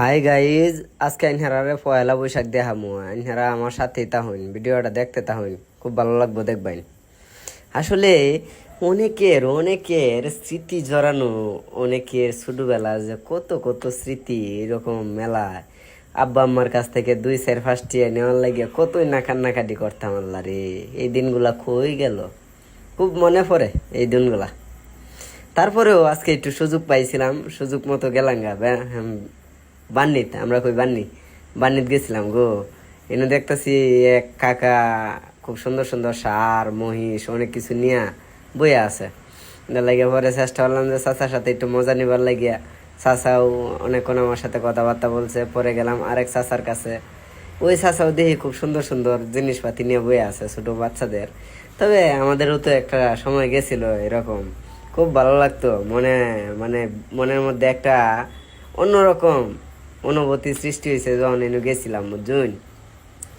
Hi guys আজকে আইনহারারে পয়লা বৈশাখ দেখামু আইনহারা আমার সাথেই তা হইন। ভিডিওটা দেখতে তা হইন। খুব ভালো লাগবো দেখবেন। আসলে অনেকের অনেকের স্মৃতি জড়ানো, অনেকের ছোটোবেলা যে কত কত স্মৃতি এরকম মেলায় আব্বা আম্মার কাছ থেকে দুই চার ফার্স্ট ইয়ার নেওয়ার লাগে কতই না কান্নাকাটি করতাম আল্লাহ রে। এই দিনগুলা কই গেল? খুব মনে পড়ে এই দিনগুলা। তারপরেও আজকে একটু সুযোগ পাইছিলাম। সুযোগ মতো গেলাম গা। বান্নিত, আমরা কই বান্নি। বান্নিত গেছিলাম গো। এনে দেখতেছি এক কাকা খুব সুন্দর সুন্দর সার, মহিষ, অনেক কিছু নিয়ে বইয়ে আছে। এটা লাগে পরে চেষ্টা করলাম যে চাচার সাথে একটু মজা নিবার লাগিয়া। চাচাও অনেকক্ষণ আমার সাথে কথাবার্তা বলছে, পরে গেলাম আরেক চাচার কাছে। ওই চাচাও দেখি খুব সুন্দর সুন্দর জিনিসপাতি নিয়ে বইয়ে আছে ছোট বাচ্চাদের। তবে আমাদেরও তো একটা সময় গেছিল এরকম। খুব ভালো লাগতো, মনে মানে মনের মধ্যে একটা অন্যরকম অনুভূতি সৃষ্টি হয়েছে যখন এনে গেছিলাম বুঝুন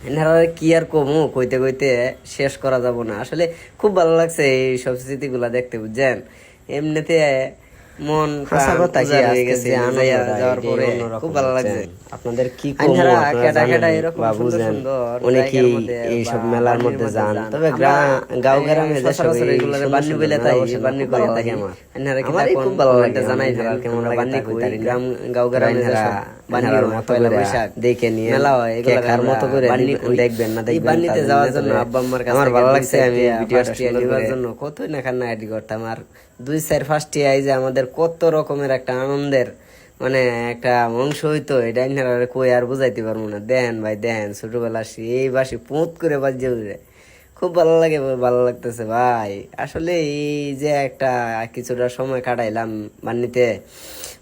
এনারা কি আর কমু? কইতে কইতে শেষ করা যাব না। আসলে খুব ভালো লাগছে এই সব স্মৃতিগুলা দেখতে বুঝছেন? এমনিতে মন হয়ে গেছে যাওয়ার পরে খুব ভালো লাগছে। আপনাদের কি এরকম সুন্দর মেলার মধ্যে যান। তবে গাঁও গ্রামে বান্নি বলে তাই বান্নি করে থাকে আমার। খুব ভালো লাগে, জানাই কেমন বান্নি গ্রাম গাঁও গ্রামে আইনহারা যেসব বান্নি আইনহারা মতো পয়লা করে বৈশাখ দেখে নিয়ে মেলা হয় এগুলো মতো করে দেখবেন না এই দেখবেন বান্নিতে যাওয়ার জন্য আব্বা আম্মার কাছে আমার ভালো লাগছে আমি টিয়া, ভিডিওটা পাঁচ টিয়া সুন্দর নেওয়ার জন্য কতই না কান্না আইডি করতাম। আর দুই চার ফার্স্ট আই যে আমাদের কত রকমের একটা আনন্দের মানে একটা অংশ হইতো এটা কই আর বুঝাইতে পারব না। দেন ভাই দেন ছোটবেলা সেই বাসি পুঁত করে বাজে উঠে খুব ভালো লাগে, ভালো লাগতেছে ভাই। আসলে এই যে একটা কিছুটা সময় কাটাইলাম বান্নিতে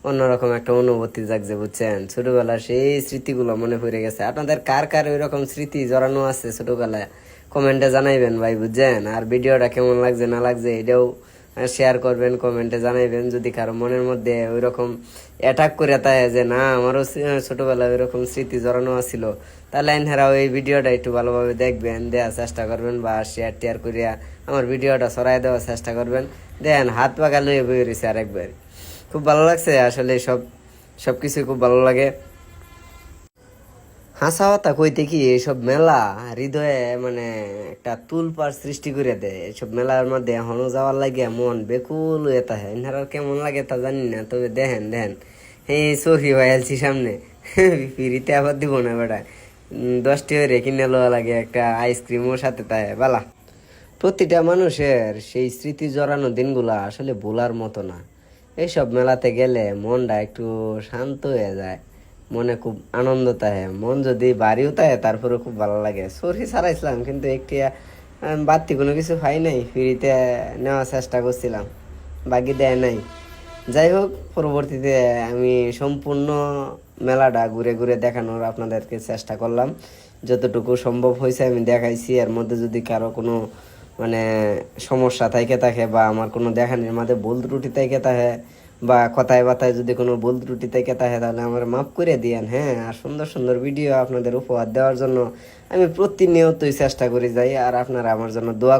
অন্যরকম একটা অনুভূতি জাগছে, বুঝছেন? ছোটোবেলার সেই স্মৃতিগুলো মনে পড়ে গেছে। আপনাদের কার কার ওই রকম স্মৃতি জড়ানো আছে ছোটবেলায়? কমেন্টে জানাইবেন ভাই, বুঝছেন? আর ভিডিওটা কেমন লাগছে, না লাগছে, এটাও শেয়ার করবেন কমেন্টে জানাইবেন। যদি কারও মনের মধ্যে ওই রকম অ্যাটাক করে তাই যে, না, আমারও ছোটবেলায় ওই রকম স্মৃতি জড়ানো ছিল তাহলে আইনহারাও এই ভিডিওটা একটু ভালোভাবে দেখবেন দেওয়ার চেষ্টা করবেন বা শেয়ার টেয়ার করিয়া আমার ভিডিওটা সরাই দেওয়ার চেষ্টা করবেন। দেন হাত পাকা লইয়ে বই রয়েছে আরেকবার। খুব ভালো লাগছে, আসলে সব সব কিছুই খুব ভালো লাগে। হাসা হতা কইতে কি এইসব মেলা হৃদয়ে মানে একটা তুলপার সৃষ্টি করে দেয়। এইসব মেলার মধ্যে এখনও যাওয়ার লাগে মন বেকুল হয়ে থাকে। এনারা কেমন লাগে তা জানি না, তবে দেখেন দেখেন। এই সফি হয়ে আলছি সামনে। ফিরিতে আবার দিব না বেটা। দশটি হয়ে কিনে লওয়া লাগে একটা আইসক্রিমও সাথে তাই, বালা। প্রতিটা মানুষের সেই স্মৃতি জড়ানো দিনগুলা আসলে ভোলার মতো না। এইসব মেলাতে গেলে মনটা একটু শান্ত হয়ে যায়। মনে খুব আনন্দ থাকে মন যদি বাড়িও থাকে তারপরে খুব ভালো লাগে। সরি ছাড়াইছিলাম কিন্তু একটি বাড়তি কোনো কিছু হয় নাই, ফ্রিতে নেওয়ার চেষ্টা করছিলাম, বাকি দেয় নাই। যাই হোক, পরবর্তীতে আমি সম্পূর্ণ মেলাটা ঘুরে ঘুরে দেখানোর আপনাদেরকে চেষ্টা করলাম। যতটুকু সম্ভব হয়েছে আমি দেখাইছি, এর মধ্যে যদি কারও কোনো মানে সমস্যা থাকে থাকে বা আমার কোনো দেখানোর মধ্যে ভুল ত্রুটি থেকে থাকে বা কথায় বাতায় যদি কোনো ভুল ত্রুটি থেকে থাকে, তাহলে আমার মাফ করে দিয়েন হ্যাঁ? আর সুন্দর সুন্দর ভিডিও আপনাদের উপহার দেওয়ার জন্য আমি প্রতিনিয়তই চেষ্টা করে যাই, আর আপনারা আমার জন্য দোয়া